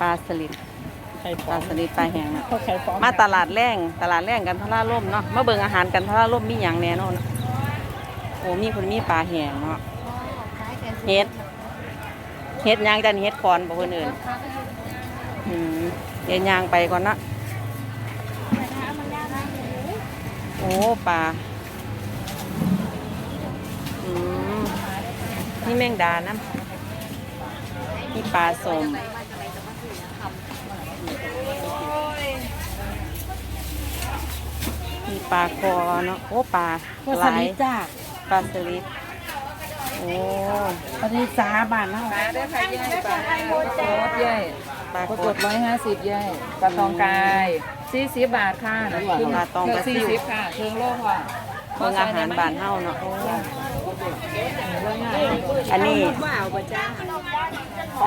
ปลาสลิดไข่ปฟอลางสลิดปลาแห้งนะเขาไข่ฟองมาตลาดแรงตลาดแรงกันทราล่มเนาะมาเบิ่งอาหารกันทราล่มมีอย่างแน่นอนโอ้มีคนมีปลาแห้งเนาะ เฮ็ด เฮ็ดหยางจันเฮ็ดคอนบอกคนอื่นอืมเดี๋ยวยางไปก่อนนะโอ้ปลาอืมนี่แมงดานะนี่ปลาสมมี ปลาคอเนาะโอ้ปลาก็หสลายลิดจ้าปลาสลิดโอ้สลิดสาบานเนาะปลาได้ค่ะย่ายปลาโคตรใหญ่ปลาปลาโคกดดร้อยห้าสิบย่ายปลาตองกายสี่สิบบาทค่ะปลาตองกระซิ่สี่วสิบค่ะเครื่องโลค่ะเบิ่งอาหารบานเฮาเนาะโอ้เรื่องงานอันนี้ ว่าเอาบ่จ้า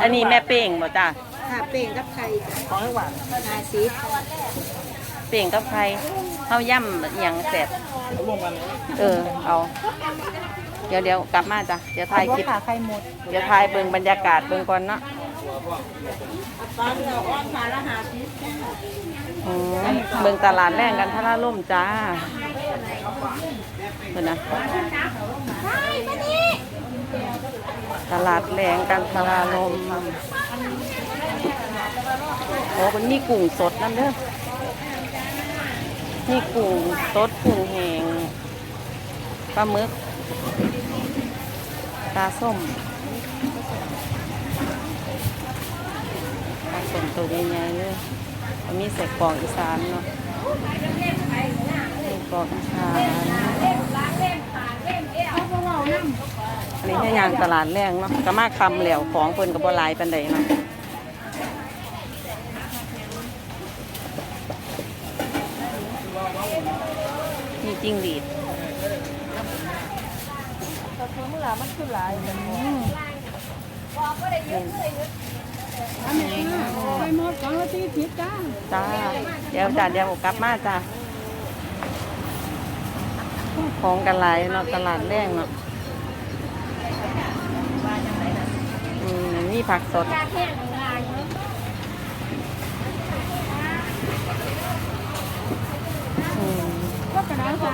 อันนี้แม่เป้งบ่จ้าค่ะเป่งกับไข่จ้ะของหวานห้าสิบเป้งกับใคร เฮาย่ำอหย่างแซ่บรวมกันเออ เอา เดี๋ยวเดี๋ยวกลับมาจ้ะ เดี๋ยวถ่ายคลิป ขาไข่หมดเดี๋ยวถ่ายเบิ่งบรรยากาศเบิ่งก่อนเนาะปลาเราอ้อนปลาละห้าสิบอืมเบิ่งตลาดแรงกันทราล่มจ้าเพิ่นนะ ตลาดแรงกันทราลมโอ้มันมีกุ้งสดนั่นเด้อ มีกุ้งสดกุ้งแหงปลาหมึกปลาส้มปลาส้มตัวใหญ่ๆเลยมันมีใส่กรอกอีสานเนาะใส่กรอกอีสานอันนี้แค่ยางตลาดแรงเนาะก็มาคำเหลวของเพิ่นกับบัหลายปันใดเนาะ จิ้งหรีดอันนี้ไข่หมดสองละสี่สิบจ้าจ้า เดี๋ยวจ้าเดี๋ยวกลับมาจ้าของกันหลายเนาะตลาดแรงเนาะอืมมีผักสดอืม ก็กระดาษสามจ้าเด้ อ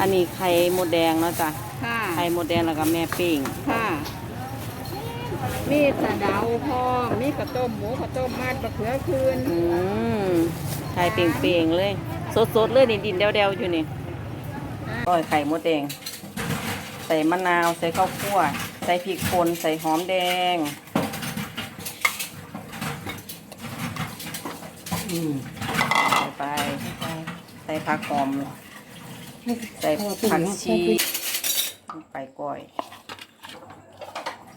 อันนี้ไข่มดแดงเนาะจ้ะค่ะไข่มดแดงแล้วก็แม่ปิ้งค่ะมีสะเดาพร้อมมีข้าวต้มหมูข้าวต้มมัดมะเขือคืนอืมไข่เปล่งๆเลย สดๆเลยนี่ดินเดวๆอยู่นี่ก้อยไข่มดแดง ใส่มะนาว ใส่ข้าวคั่ว ใส่พริกป่นใส่หอมแดง อืมใส่ไปใส่ผักหอม ใส่ผักชีไปก้อย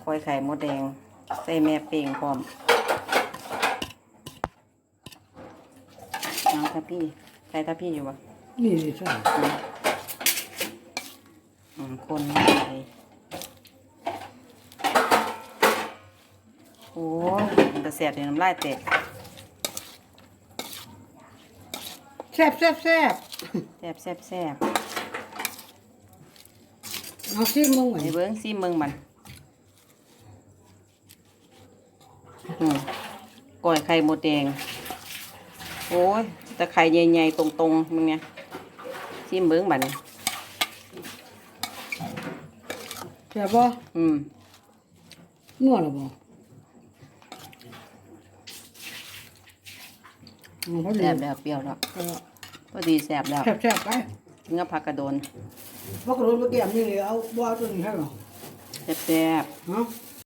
ก้อยไข่มดแดง ใส่แม่เป่งพร้อมน้องทัพพี่ใส่ทัพพี่อยู่ปะนี่ใช่อืมคนไปโอ้ยมันจะเสียดในน้ำลายเตะ แซ่บแซ่บแซ่บแซ่บแซ่บแซ่บเอาซิมึงเหมือนไอ้เบิ้งซีเมืองมันอืมก้อยไข่หมดแดง โอ้ยแต่ไข่ใหญ่ๆตรงๆมึงเนี่ยซีเบิ้งบัดนแซ่บบ่อืมนัวหรือบ่ อืมเขาแซ่แซ่บบแล้วเปรี้ยวแล้วแซ่บพอดีแซ่บแล้วแซ่บไปกินกับผักกระโดนพวกกระโดดเมื่อกี้นี่เอาบ่เอาตัวนี้ให้หรอแซ่บๆ เนาะ